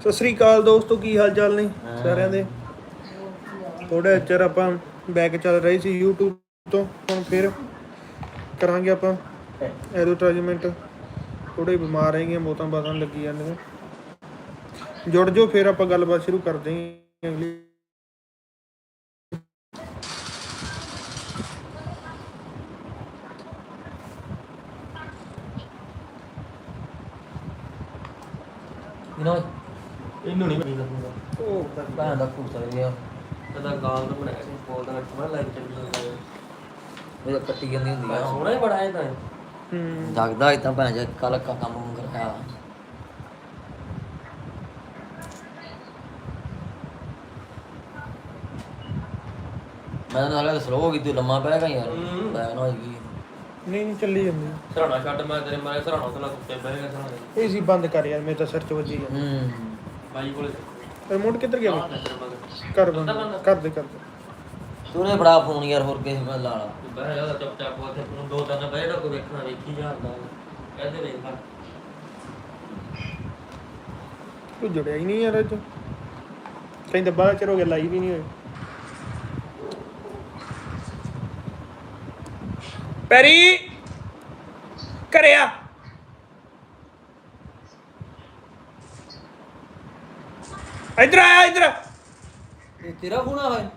ਸਤਿ ਸ੍ਰੀ ਅਕਾਲ ਦੋਸਤੋ ਕੀ ਹਾਲ ਚਾਲ ਨੇ ਸਾਰਿਆਂ ਦੇ? ਥੋੜਾ ਚਿਰ ਆਪਾਂ ਬੈਕ ਚੱਲ ਰਹੀ ਸੀ YouTube ਤੋਂ ਹੁਣ ਫਿਰ ਕਰਾਂਗੇ ਆਪਾਂ ਐਡਵਰਟਾਈਜ਼ਮੈਂਟ ਥੋੜੇ ਬਿਮਾਰ ਹੈਗੇ ਮੋਤਾਂ ਬਾਤਾਂ ਲੱਗੀ ਜਾਂਦੀਆਂ। ਜੁੜ ਜਾਓ ਫਿਰ ਆਪਾਂ ਗੱਲਬਾਤ ਸ਼ੁਰੂ ਕਰਦੇ ਹਾਂ ਅਗਲੀ ਇਹਨਾਂ ਇਹਨੂੰ ਨਹੀਂ ਪਤਾ। ਹੁੰਦਾ ਉਹ ਭੈਣ ਦਾ ਫੂਟ ਗਿਆ। ਕਦਾ ਗਾਲ ਤੋਂ ਬਣਾਇਆ ਸੀ ਬੋਲ ਦਾ ਮੈਂ ਲਾਈਵ ਚੱਲ ਜਾਂਦਾ ਇਹ ਕੱਟੀ ਜਾਂਦੀ ਹੁੰਦੀ ਆ। ਸੋਹਣਾ ਹੀ ਬੜਾ ਹੈ ਤਾਂ। ਹੂੰ। ਜਗਦਾ ਇਤਾਂ ਭੈਣ ਜਾ ਕੱਲ ਕੰਮ ਕੰਮ ਕਰਾਇਆ ਮੈਂ ਤਾਂ ਸਲੋ ਹੋ ਗਈ ਤੂੰ ਲੰਮਾ ਪੈ ਗਿਆ ਯਾਰ। ਹੂੰ। ਬੈਨ ਹੋ ਗਈ। ਨਹੀਂ ਨਹੀਂ ਚੱਲੀ ਜਾਂਦੀ। ਸਰਾਣਾ ਛੱਡ ਮੈਂ ਤੇਰੇ ਮਾਰੇ ਸਰਾਣਾ ਤੋਂ ਕੁੱਤੇ ਬਹਿ ਗਿਆ ਸਰਾਣਾ ਇਹ ਸੀ ਬੰਦ ਕਰ ਯਾਰ ਮੇਰੇ ਤਾਂ ਸਿਰ ਚ ਵੱਜੀ ਗਿਆ ਹੂੰ ਬਾਈ ਕੋਲੇ। ਰਿਮੋਟ ਕਿੱਧਰ ਗਿਆ ਵਾ? ਤੇਰੇ ਕਰ ਬੰਦ ਕਰ। ਦੇ ਕਰ ਦੇ ਤੂੰ ਨੇ ਬੜਾ ਫੋਨ ਯਾਰ ਹੋਰ ਕਿਸੇ ਕੋਲ ਲਾ ਲਾ। ਤੂੰ ਬਹਿ ਜਾ ਚੁੱਪ ਚਾਪ ਉੱਥੇ ਤੂੰ ਦੋ ਤਿੰਨ ਬਹਿ ਜਾ ਕੋਈ ਵੇਖਣਾ ਵੇਖੀ ਜਾਂਦਾ ਕਹਿੰਦੇ ਵੇਖ ਲੈ ਕੋਈ ਜੁੜਿਆ ਹੀ ਨਹੀਂ ਯਾਰ ਅੱਜ। ਕਹਿੰਦੇ ਬਾਹਰ ਚਿਰ ਹੋ ਗਿਆ ਲਾਈਵ ਹੀ ਨਹੀਂ ਹੋਏ। ਪੈਰੀ। ਕਰਿਆ ਇਧਰ ਆਇਆ ਇਧਰ। ਇਹ ਤੇਰਾ ਫੋਨ ਆ ਹੋਇਆ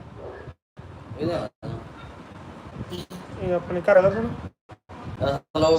ਇਹਦਾ। ਇਹ ਆਪਣੇ ਘਰ ਵਾਲਾ ਸੁਣ ਹਲੋ